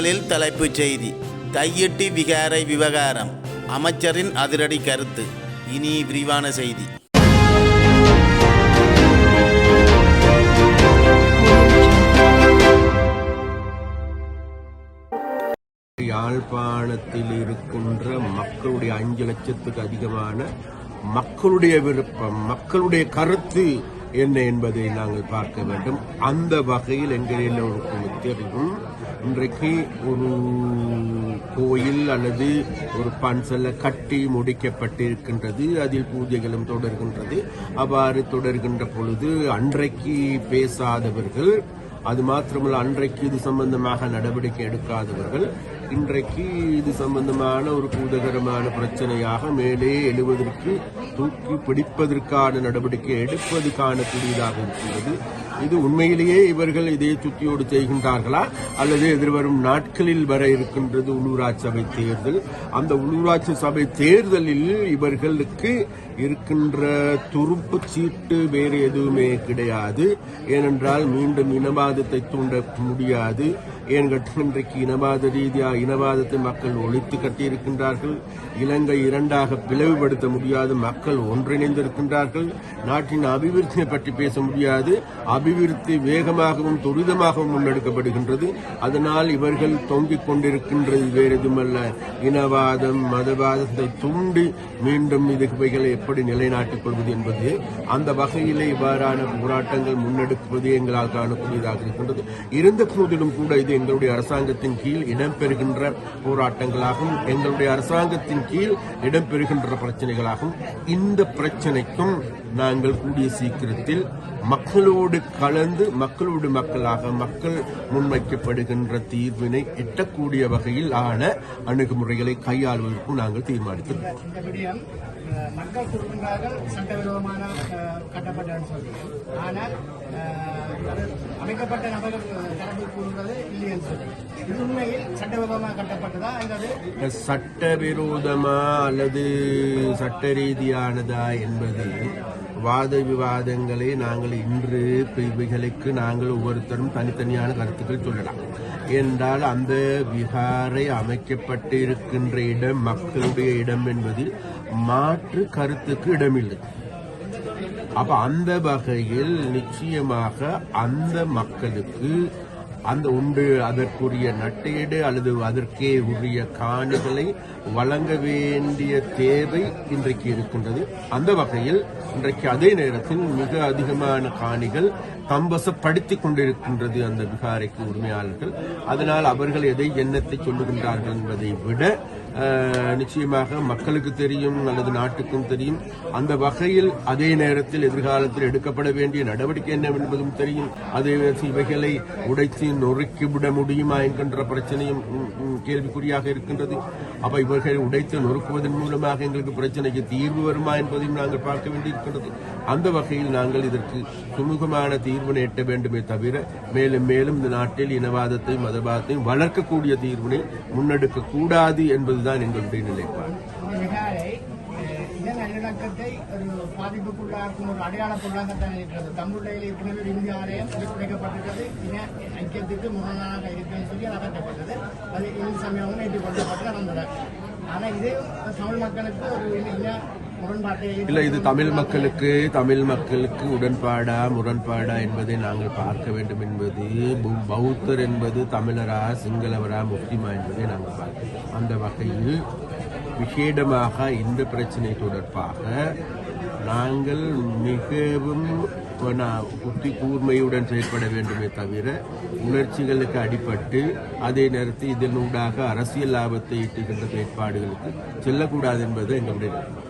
முதலில் தலைப்புச் செய்தி. தையிட்டி விகாரை விவகாரம். அமைச்சரின் அதிரடி கருத்து. இனி விரிவான செய்தி. யாழ்ப்பாணத்தில் இருக்கின்ற மக்களுடைய அஞ்சு லட்சத்துக்கு அதிகமான மக்களுடைய விருப்பம் மக்களுடைய கருத்து என்ன என்பதை நாங்கள் பார்க்க வேண்டும். அந்த வகையில் எங்கள் எல்லோருக்கும் தெரியும். இன்றைக்கு ஒரு கோயில் அல்லது ஒரு பன்சல்ல கட்டி முடிக்கப்பட்டிருக்கின்றது. அதில் பூஜைகளும் தொடர்கின்றது. அவ்வாறு தொடர்கின்ற பொழுது அன்றைக்கு பேசாதவர்கள் அது மாத்திரமல்ல அன்றைக்கு இது சம்பந்தமாக நடவடிக்கை எடுக்காதவர்கள் இன்றைக்கு இது சம்பந்தமான ஒரு பூதகரமான பிரச்சனையாக மேலே எழுவதற்கு தூக்கி பிடிப்பதற்கான நடவடிக்கை எடுப்பது காணக்கூடியதாக இருக்கிறது. இது உண்மையிலேயே இவர்கள் இதே சுத்தியோடு செய்கின்றார்களா? அல்லது எதிர்வரும் நாட்களில் வர இருக்கின்றது உள்ளூராட்சி சபை தேர்தல்? அந்த உள்ளூராட்சி சபை தேர்தலில் இவர்களுக்கு இருக்கின்ற துருப்பு சீட்டு வேறு எதுவுமே கிடையாது. ஏனென்றால் மீண்டும் இனவாதத்தை தூண்ட முடியாது. ஏன் கேட்டால் இன்றைக்கு இனவாத ரீதியாக இனவாதத்தை மக்கள் ஒழித்து கட்டியிருக்கின்றார்கள். இலங்கை இரண்டாக பிளவுபடுத்த முடியாது. மக்கள் ஒன்றிணைந்திருக்கின்றார்கள். நாட்டின் அபிவிருத்தியை பற்றி பேச முடியாது. அபிவிருத்தி வேகமாகவும் துரிதமாகவும் முன்னெடுக்கப்படுகின்றது. அதனால் இவர்கள் தொங்கிக் கொண்டிருக்கின்றது. வேறு எதுவுமல்ல. இனவாதம் மதவாதத்தை தூண்டி மீண்டும் இதுவைகளை எப்படி நிலைநாட்டிக் கொள்வது என்பது அந்த வகையிலே இவ்வாறான போராட்டங்கள் முன்னெடுப்பது எங்களால் காணக்கூடியதாக இருக்கின்றது. இருந்த போதிலும் கூட இது எங்களுடைய அரசாங்கத்தின் கீழ் இடம்பெறுகின்ற போராட்டங்களாகும் எங்களுடைய அரசாங்கத்தின் கீழ் இடம்பெறுகின்ற பிரச்சனைகளாகும் இந்த பிரச்சனைக்கும் நாங்கள் கூடிய சீக்கிரத்தில் மக்களோடு கலந்து மக்களோடு மக்களாக மக்கள் முன்வைக்கப்படுகின்ற தீர்வினை எட்டக்கூடிய வகையில் ஆன அணுகுமுறைகளை கையாளுவதற்கும் நாங்கள் தீர்மானித்திருக்கிறோம். மக்கள் கூறுகின்றார்கள் சட்டவிரோதமான அஹ், கட்டப்பட்டன்னு சொல்லி ஆனால் அமைக்கப்பட்ட நபர்கள் தரப்பு கூறுகிறது இல்லைன்னு சொல்லி இது உண்மையில் சட்டவிரோதமாக கட்டப்பட்டதா அல்லது சட்டவிரோதமா அல்லது சட்ட ரீதியானதா என்பது வாத விவாதங்களை நாங்கள் இன்று இவைகளுக்கு நாங்கள் ஒவ்வொருத்தரும் தனித்தனியான கருத்துக்கள் சொல்லலாம். என்றால் அந்த விகாரை அமைக்கப்பட்டு இருக்கின்ற இடம் மக்களுடைய இடம் என்பது மாற்று கருத்துக்கு இடமில்லை. அப்ப அந்த வகையில் நிச்சயமாக அந்த மக்களுக்கு அந்த உண்டு அதற்குரிய நட்டீடு அல்லது அதற்கே உரிய காணிகளை வழங்க வேண்டிய தேவை இன்றைக்கு இருக்கின்றது. அந்த வகையில் இன்றைக்கு அதே நேரத்தில் மிக அதிகமான காணிகள் தம்பசப்படுத்திக் கொண்டிருக்கின்றது அந்த விகாரைக்கு உரிமையாளர்கள். அதனால் அவர்கள் எதை எண்ணத்தை சொல்லுகின்றார்கள் என்பதை விட நிச்சயமாக மக்களுக்கு தெரியும் அல்லது நாட்டுக்கும் தெரியும். அந்த வகையில் அதே நேரத்தில் எதிர்காலத்தில் எடுக்கப்பட வேண்டிய நடவடிக்கை என்ன என்பதும் தெரியும். அதே இவைகளை உடைத்து நொறுக்கிவிட முடியுமா என்கின்ற பிரச்சனையும் கேள்விக்குறியாக இருக்கின்றது. அப்ப இவர்களை உடைத்து நொறுக்குவதன் மூலமாக எங்களுக்கு பிரச்சனைக்கு தீர்வு வருமா என்பதையும் நாங்கள் பார்க்க வேண்டியிருக்கிறது. அந்த வகையில் நாங்கள் இதற்கு சுமூகமான தீர்வினை எட்ட வேண்டுமே தவிர மேலும் மேலும் இந்த நாட்டில் இனவாதத்தையும் மதவாதத்தையும் வளர்க்கக்கூடிய தீர்வினை முன்னெடுக்க கூடாது என்பதுதான் எங்களுடைய நிலைப்பாடு இந்த விகாரை அஹ், இன நல்லிணக்கத்தை ஒரு பாதிப்புக்குள்ளாக்கும் ஒரு அடையாள பொருளாகத்தான் இருக்கிறது தமிழுடைய ஏற்கனவே இந்திய ஆலயம் குறைக்கப்பட்டிருக்கிறது இன ஐக்கியத்துக்கு முரணாக இருக்குன்னு சொல்லி அகற்றப்பட்டது அது இந்து சமயமும் ஏற்றுக்கொள்ளப்பட்டு நடந்தது. ஆனால் இதே தமிழ் மக்களுக்கு ஒரு இன- இல்ல இது தமிழ் மக்களுக்கு தமிழ் மக்களுக்கு உடன்பாடா முரண்பாடா என்பதை நாங்கள் பார்க்க வேண்டும் என்பது பௌத்தர் என்பது தமிழரா சிங்களவரா முஸ்லிமா என்பதை நாங்கள் பார்க்கிறோம் அந்த வகையில் விசேடமாக இந்த பிரச்சனை தொடர்பாக நாங்கள் மிகவும் புத்தி கூர்மையுடன் செயல்பட வேண்டுமே தவிர உணர்ச்சிகளுக்கு அடிபட்டு அதே நேரத்தில் இதனூடாக அரசியல் லாபத்தை ஈட்டுகின்ற செயற்பாடுகளுக்கு செல்லக்கூடாது என்பது எங்களுடைய நிலைப்பாடு.